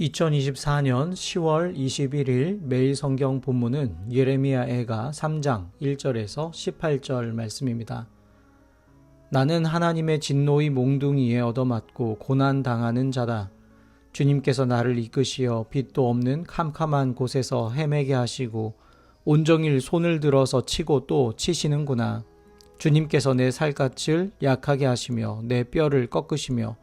2024년 10월 21일 매일 성경 본문은 예레미야 애가 3장 1절에서 18절 말씀입니다. 나는 하나님의 진노의 몽둥이에 얻어맞고 고난 당하는 자다. 주님께서 나를 이끄시어 빛도 없는 캄캄한 곳에서 헤매게 하시고 온종일 손을 들어서 치고 또 치시는구나. 주님께서 내 살갗을 약하게 하시며 내 뼈를 꺾으시며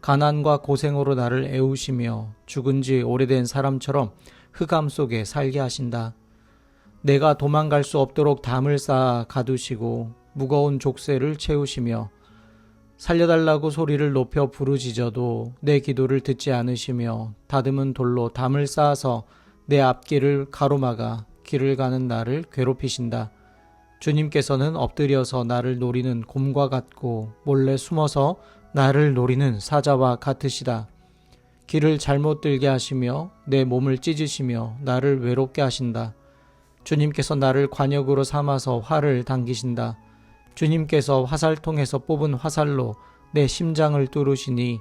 가난과 고생으로 나를 애우시며 죽은 지 오래된 사람처럼 흑암 속에 살게 하신다. 내가 도망갈 수 없도록 담을 쌓아 가두시고 무거운 족쇄를 채우시며 살려달라고 소리를 높여 부르짖어도 내 기도를 듣지 않으시며 다듬은 돌로 담을 쌓아서 내 앞길을 가로막아 길을 가는 나를 괴롭히신다. 주님께서는 엎드려서 나를 노리는 곰과 같고 몰래 숨어서 나를 노리는 사자와 같으시다. 길을 잘못 들게 하시며 내 몸을 찢으시며 나를 외롭게 하신다. 주님께서 나를 관역으로 삼아서 활을 당기신다. 주님께서 화살통에서 뽑은 화살로 내 심장을 뚫으시니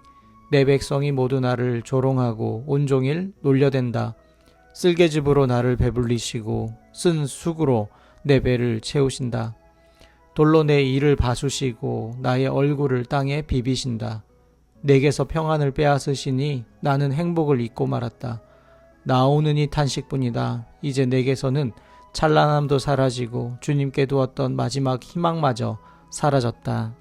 내 백성이 모두 나를 조롱하고 온종일 놀려댄다. 쓸개즙으로 나를 배불리시고 쓴 쑥으로 내 배를 채우신다. 돌로 내 이를 바수시고 나의 얼굴을 땅에 비비신다. 내게서 평안을 빼앗으시니 나는 행복을 잊고 말았다. 나오느니 탄식뿐이다. 이제 내게서는 찬란함도 사라지고 주님께 두었던 마지막 희망마저 사라졌다.